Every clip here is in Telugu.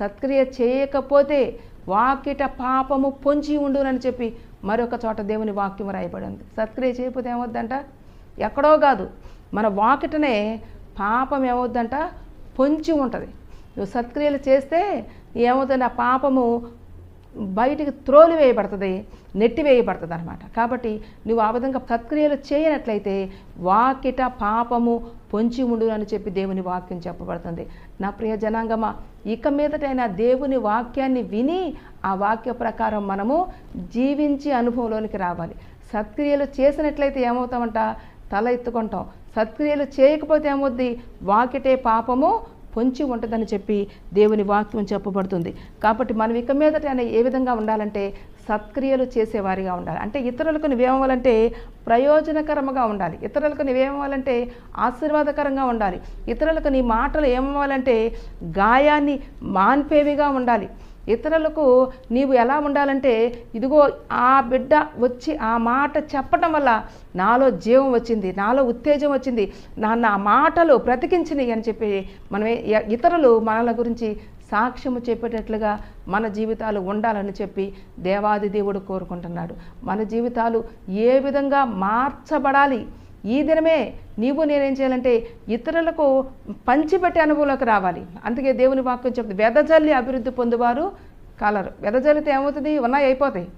సత్క్రియ చేయకపోతే వాకిట పాపము పొంచి ఉండునని చెప్పి మరొక చోట దేవుని వాక్యం రాయబడింది. సత్క్రియ చేయకపోతే ఏమవుద్దంట? ఎక్కడో కాదు. మన వాకిటనే పాపం ఏమవుద్దంట? పొంచి ఉంటుంది. నువ్వు సత్క్రియలు చేస్తే ఏమవుతుంది? ఆ పాపము బయటికి త్రోలు వేయబడుతుంది నెట్టి వేయబడుతుంది అనమాట కాబట్టి నువ్వు ఆ విధంగా సత్క్రియలు చేయనట్లయితే వాకిట పాపము పొంచి ఉండు అని చెప్పి దేవుని వాక్యం చెప్పబడుతుంది. నా ప్రియ జనాంగమా ఇక మీదటైనా దేవుని వాక్యాన్ని విని ఆ వాక్య ప్రకారం మనము జీవించి అనుభవంలోనికి రావాలి. సత్క్రియలు చేసినట్లయితే ఏమవుతామంట? తల ఎత్తుకుంటాం. సత్క్రియలు చేయకపోతే ఏమవుద్ది? వాకిటే పాపము పొంచి ఉంటుందని చెప్పి దేవుని వాక్యం చెప్పబడుతుంది. కాబట్టి మనం ఇక మీదట ఏ విధంగా ఉండాలంటే సత్క్రియలు చేసేవారిగా ఉండాలి. అంటే ఇతరులకు నువ్వేమవ్వాలంటే ప్రయోజనకరంగా ఉండాలి. ఇతరులకు నువ్వేమవ్వాలంటే ఆశీర్వాదకరంగా ఉండాలి. ఇతరులకు నీ మాటలు ఏమవ్వాలంటే గాయాన్ని మాన్పేవిగా ఉండాలి. ఇతరులకు నీవు ఎలా ఉండాలంటే ఇదిగో ఆ బిడ్డ వచ్చి ఆ మాట చెప్పటం వల్ల నాలో జీవం వచ్చింది నాలో ఉత్తేజం వచ్చింది నా నా మాటలు బ్రతికించినాయి అని చెప్పి మనమే ఇతరులు మనల గురించి సాక్ష్యము చెప్పేటట్లుగా మన జీవితాలు ఉండాలని చెప్పి దేవాది దేవుడు కోరుకుంటున్నాడు. మన జీవితాలు ఏ విధంగా మార్చబడాలి? ఈ దినమే నీవు నేనేం చేయాలంటే ఇతరులకు పంచిపెట్టే అనుభవంలోకి రావాలి. అందుకే దేవుని వాక్యం చెప్తుంది వెదజల్లి అభివృద్ధి పొందువారు కలరు. వెదజల్లితే ఏమవుతుంది? ఉన్నాయి అయిపోతాయి.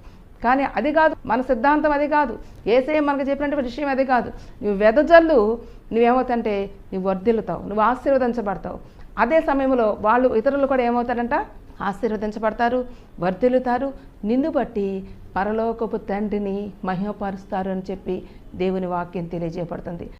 కానీ అది కాదు. మన సిద్ధాంతం అది కాదు. ఏసే మనకు చెప్పినటువంటి విషయం అది కాదు. నువ్వు వెదజల్లు నువ్వేమవుతుంటే నువ్వు వర్ధిల్లుతావు. నువ్వు ఆశీర్వదించబడతావు. అదే సమయంలో వాళ్ళు ఇతరులు కూడా ఏమవుతారంట? ఆశీర్వదించబడతారు వర్ధిల్లుతారు. నిన్ను బట్టి పరలోకపు తండ్రిని మహిమపరుస్తారు అని చెప్పి దేవుని వాక్యం తెలియజేయబడుతుంది.